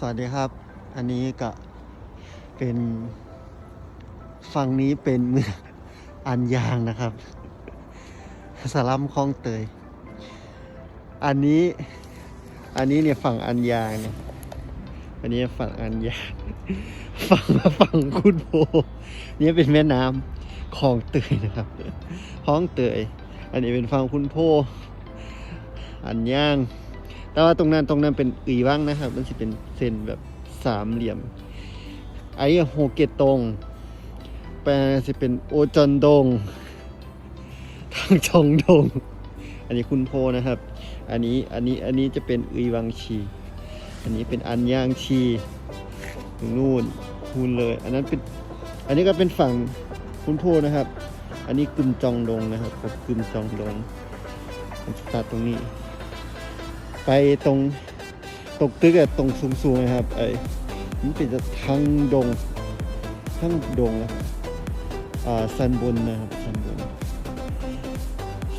สวัสดีครับ อันนี้ก็เป็นฝั่งนี้เป็นเมืองอันยางนะครับ สลัมคลองเตย อันนี้ อันนี้เนี่ยฝั่งอันยางเนี่ย อันนี้ฝั่งอันยาง ฝั่งฝั่งคุณโพนี่เป็นแม่น้ำคลองเตยนะครับคลองเตย อันนี้เป็นฝั่งคุณโพอันย่าง แต่ว่าตรงนั้นตรงนั้นเป็นอีว่างนะครับ มันจะเป็นเส้นแบบสามเหลี่ยม ไอ้โฮเกตตงแปลจะเป็นโอจอนดง ทางชองดง อันนี้คุณโพนะครับ อันนี้อันนี้อันนี้จะเป็นอีวังชี อันนี้เป็นอันย่างชีถึงนู่นนู่นเลย อันนั้นเป็น อันนี้ก็เป็นฝั่งคุณโพนะครับ อันนี้กึมจองดงนะครับกับกึมจองดงมันจะตัดตรงนี้ ไปตรงตกตึกอะตรงสูงๆนะครับไอ้มันเป็นทางดงทางดงนะอ่าสันบนนะครับสันบน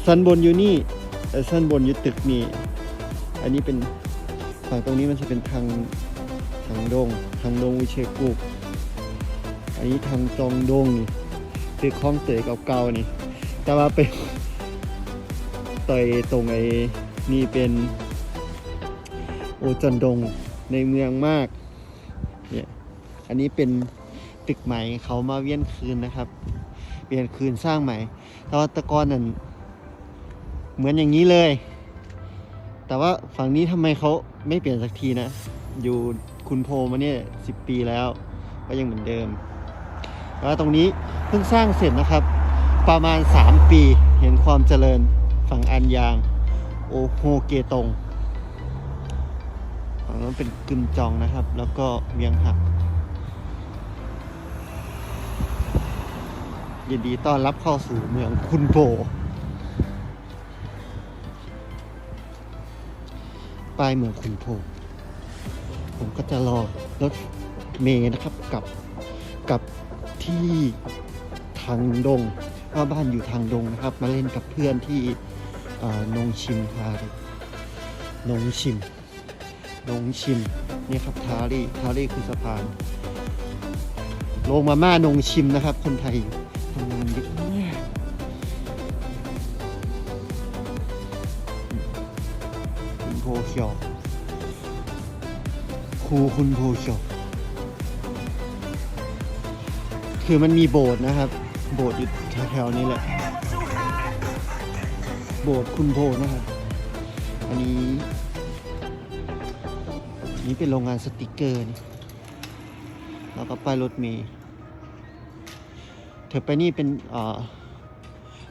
สันบนอยู่นี่แต่สันบนอยู่ตึกนี่อันนี้เป็นฝั่งตรงนี้มันจะเป็นทางทางดงทางดงวิเชกุกอันนี้ทางจองดงนี่ตึกคลองเตยเก่าๆนี่ แต่ว่าไปต่อยตรงไอ้นี่เป็น โอจันดงในเมืองมากเนี่ยอันนี้เป็นตึกใหม่เขามาเวียนคืนนะครับเวียนคืนสร้างใหม่แต่ว่าตะกอนนั่นเหมือนอย่างนี้เลย แต่ว่าฝั่งนี้ทำไมเขาไม่เปลี่ยนสักทีนะ อยู่คุณโพมาเนี่ยสิบปีแล้ว ก็ยังเหมือนเดิมแล้วตรงนี้เพิ่งสร้างเสร็จนะครับ ประมาณ 3 ปีเห็นความเจริญฝั่งอันยาง โอโฮเกตง ฝั่งนั้นเป็นกึมจองนะครับ แล้วก็เวียงหัก ยินดีต้อนรับเข้าสู่เมืองคุนโบป้ายเมืองคุนโพผมก็จะรอรถเมย์นะครับกลับกลับที่ทางดงว่าบ้านอยู่ทางดงนะครับ มาเล่นกับเพื่อนที่นงชิมพาเลยนงชิม ลงชิมนี่ครับทารี่ทารี่คือสะพานโรงมาม่านงชิมนะครับ คนไทยทำงานเยอะมากคุณโพเขียวครูคุณโพเขียวคือมันมีโบสถ์นะครับ โบสถ์อยู่แถวๆนี้แหละ โบสถ์คุณโพนะครับ อันนี้ นี่เป็นโรงงานสติกเกอร์นี่แล้วก็ป้ายรถเมล์เถอไปนี่เป็น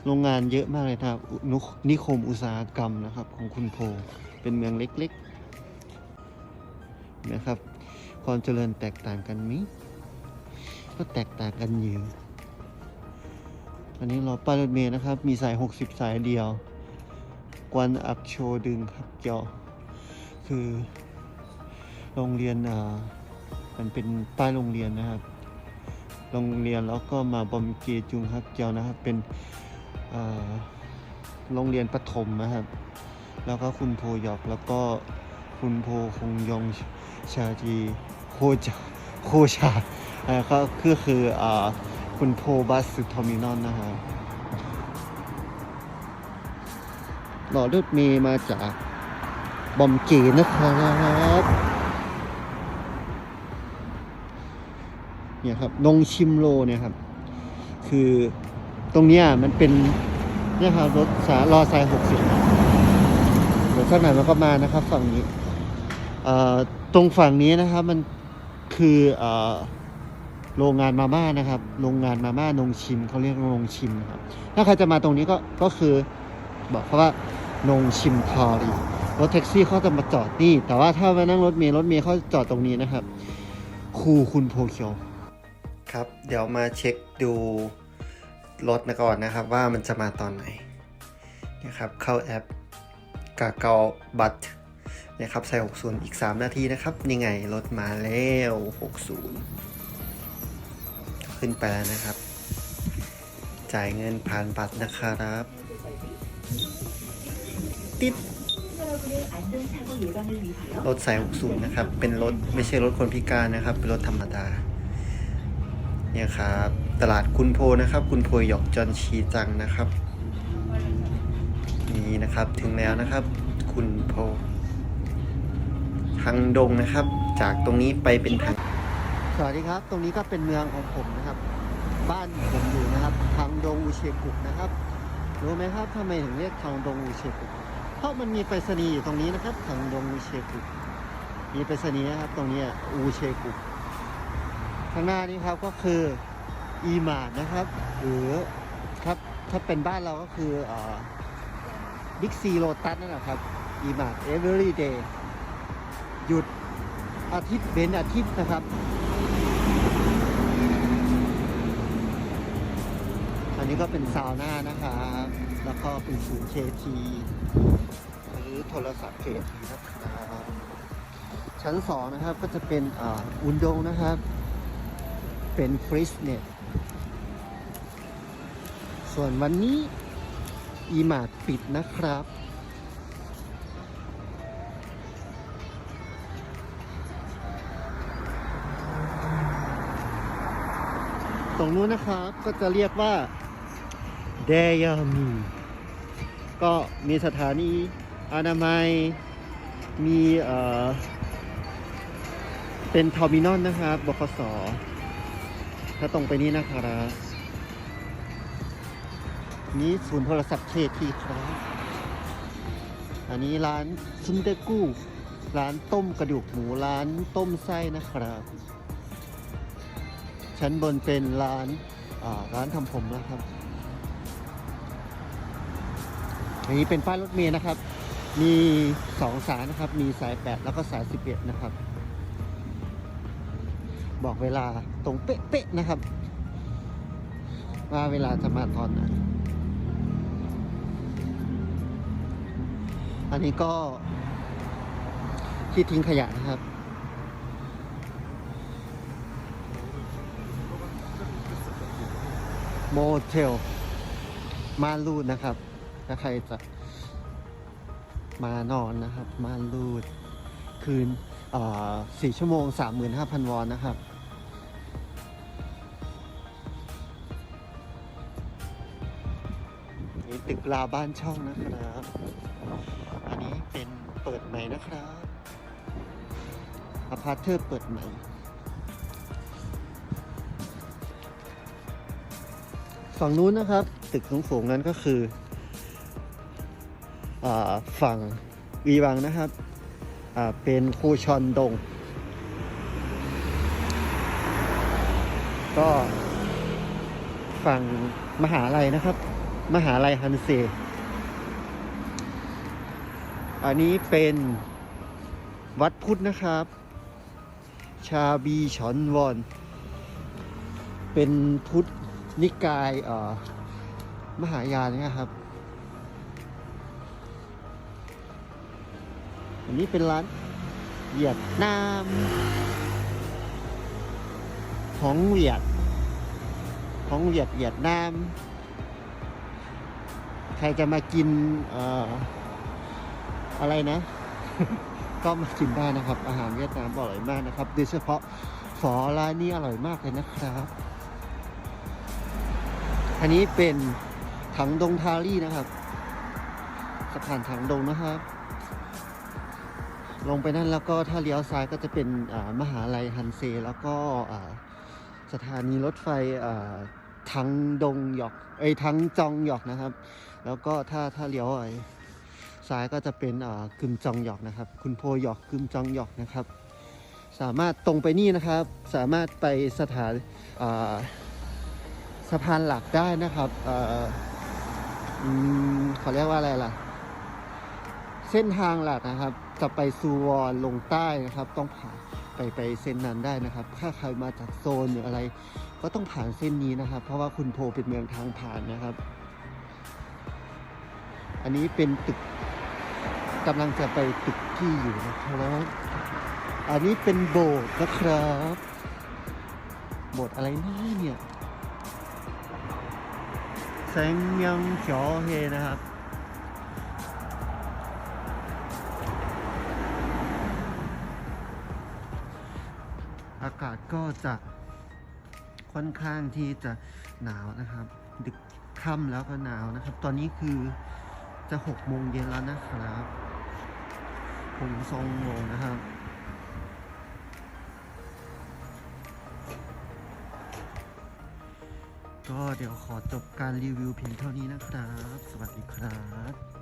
โรงงานเยอะมากเลยนะครับนุนิคมอุตสาหกรรมนะครับของคุณโพเป็นเมืองเล็กๆนะครับ ความเจริญแตกต่างกันมิก็แตกต่างกันอยู่อันนี้รอป้ายรถเมล์นะครับ มีสาย 60 สายเดียว กวนอักโชดึงครับเจาคือ โรงเรียนอ่ามันเป็นป้ายโรงเรียนนะครับ โรงเรียนแล้วก็มาบอมเกจุงฮักเจียวนะครับ เป็นอ่าโรงเรียนประถมนะครับ แล้วก็คุณโพยอกแล้วก็คุณโพคงยองชาจีโคจาโคชาอ่าก็คือคืออ่าคุณโพบัสทอร์มินอลนะครับหล่อรถเมย์มาจากบอมเกนะครับ เนี่ยครับนงชิมโลเนี่ยครับ คือตรงเนี้ยมันเป็นเนี่ยครับรถสารอสายหกสิบเดี๋ยวสักหน่อยมันก็มานะครับ ฝั่งนี้เอ่อตรงฝั่งนี้นะครับมันคือเอ่อโรงงานมาม่านะครับ โรงงานมาม่านงชิมเขาเรียกโรงชิมนะครับ ถ้าใครจะมาตรงนี้ก็ก็คือบอกเขาว่านงชิมทอรีรถแท็กซี่เขาจะมาจอดนี่ แต่ว่าถ้ามานั่งรถเมล์รถเมล์เขาจอดตรงนี้นะครับ คูคุณโพเคียว ครับ เดี๋ยวมาเช็คดูรถนะก่อนนะครับ ว่ามันจะมาตอนไหนนะครับ เข้าแอปกาเกาบัตนะครับใส่ 60 อีก 3 นาทีนะครับ ยังไงรถมาแล้ว 60 ขึ้นไปแล้วนะครับ จ่ายเงินผ่านบัตรนะครับ ติดรถสาย60 นะครับ เป็นรถไม่ใช่รถคนพิการนะครับ เป็นรถธรรมดา เนี่ยครับตลาดคุณโพนะครับ คุณโพหยอกจอนชีจังนะครับนี่นะครับถึงแล้วนะครับ คุณโพทางดงนะครับ จากตรงนี้ไปเป็นทางสวัสดีครับ ตรงนี้ก็เป็นเมืองของผมนะครับ บ้านผมอยู่นะครับ ทางดงอุเชกุกนะครับรู้ไหมครับทำไมถึงเรียกทางดงอุเชกุกเพราะมันมีไปรษณีย์อยู่ตรงนี้นะครับ ทางดงอุเชกุกมีไปรษณีย์นะครับ ตรงนี้อูเชกุก ข้างหน้านี้ครับก็คืออีมาดนะครับ หรือครับถ้าเป็นบ้านเราก็คือบิ๊กซีโ o ตัสนั่นแหละครับอีมาด every day หยุดอาทิตย์เว้นอาทิตย์นะครับ อันนี้ก็เป็นซาวน่านะครับ แล้วก็เป็นศูนย์เคทีหรือโทรศัพท์เคทีนะครับชั้นสองนะครับก็จะเป็นอ่าอุนดงนะครับ เป็นฟริสเน็ตส่วนวันนี้ อีมาดปิดนะครับ ตรงนู้นนะครับก็จะเรียกว่าเดยามีก็มีสถานีอนามัยมีเอ่อเป็นทอร์มินอลนะครับบคส ถ้าตรงไปนี้นะครับนี่ศูนย์โทรศัพท์เคทีครับ อันนี้ร้านซุนเดกู้ร้านต้มกระดูกหมูร้านต้มไส้นะครับ ชั้นบนเป็นร้านร้านทำผมนะครับ อันนี้เป็นป้ายรถเมล์นะครับ มีสองสายนะครับ มีสายแปดแล้วก็สายสิบเอ็ดนะครับ บอกเวลาตรงเป๊ะๆนะครับ ว่าเวลาจะมาตอนไหนอันนี้ก็ที่ทิ้งขยะนะครับ โมเทล มานรูดนะครับ ถ้าใครจะมานอนนะครับ มานรูดคืน สี่ชั่วโมงสามหมื่นห้าพันวอนนะครับ นี่ตึกลาบ้านช่องนะครับ อันนี้เป็นเปิดใหม่นะครับอพาร์ตเทอร์เปิดใหม่ฝั่งนู้นนะครับ ตึกสูงๆนั้นก็คืออฝั่งวีวังนะครับ เป็นคูชอนดง ก็ฝั่งมหาลัยนะครับ มหาลัยฮันเซอันนี้เป็นวัดพุทธนะครับ ชาบีชอนวอน เป็นพุทธนิกายเอ่อมหายานนะครับ อันนี้เป็นร้านเวียดนาม ของเวียด ของเวียดเวียดนาม ใครจะมากินเอ่ออะไรนะ ก็มากินได้นะครับ อาหารเวียดนามอร่อยมากนะครับโดยเฉพาะฝอร้านนี้อร่อยมากเลยนะครับ อันนี้เป็นถังดงทารี่นะครับสะพานถังดงนะครับ ลงไปนั่นแล้วก็ถ้าเลี้ยวซ้ายก็จะเป็นมหาลัยฮันเซ แล้วก็สถานีรถไฟทังดงหยอกเอ้ทังจองหยอกนะครับ แล้วก็ถ้าถ้าเลี้ยวซ้ายก็จะเป็นอ่ากึมจองหยอกนะครับ คุณโพหยอกกึมจองหยอกนะครับ สามารถตรงไปนี่นะครับ สามารถไปสถานสะพานหลักได้นะครับเอ่ออืมเขาเรียกว่าอะไรล่ะ เส้นทางหลักนะครับจะไปซูวอนลงใต้นะครับ ต้องผ่านไปไปเส้นนั้นได้นะครับ ถ้าใครมาจากโซนหรืออะไร ก็ต้องผ่านเส้นนี้นะครับ เพราะว่าคุณโพเป็นเมืองทางผ่านนะครับ อันนี้เป็นตึกกำลังจะไปตึกที่อยู่นะครับอันนี้เป็นโบสถ์นะครับ โบสถ์อะไรนะเนี่ยแสงเมียงเขียวเฮนะครับากาศก็จะค่อนข้างที่จะหนาวนะครับ ดึกค่ำแล้วก็หนาวนะครับ ตอนนี้คือจะหกโมงเย็นแล้วนะครับผมทรงโมงนะครับก็เดี๋ยวขอจบการรีวิวเพียงเท่านี้นะครับ สวัสดีครับ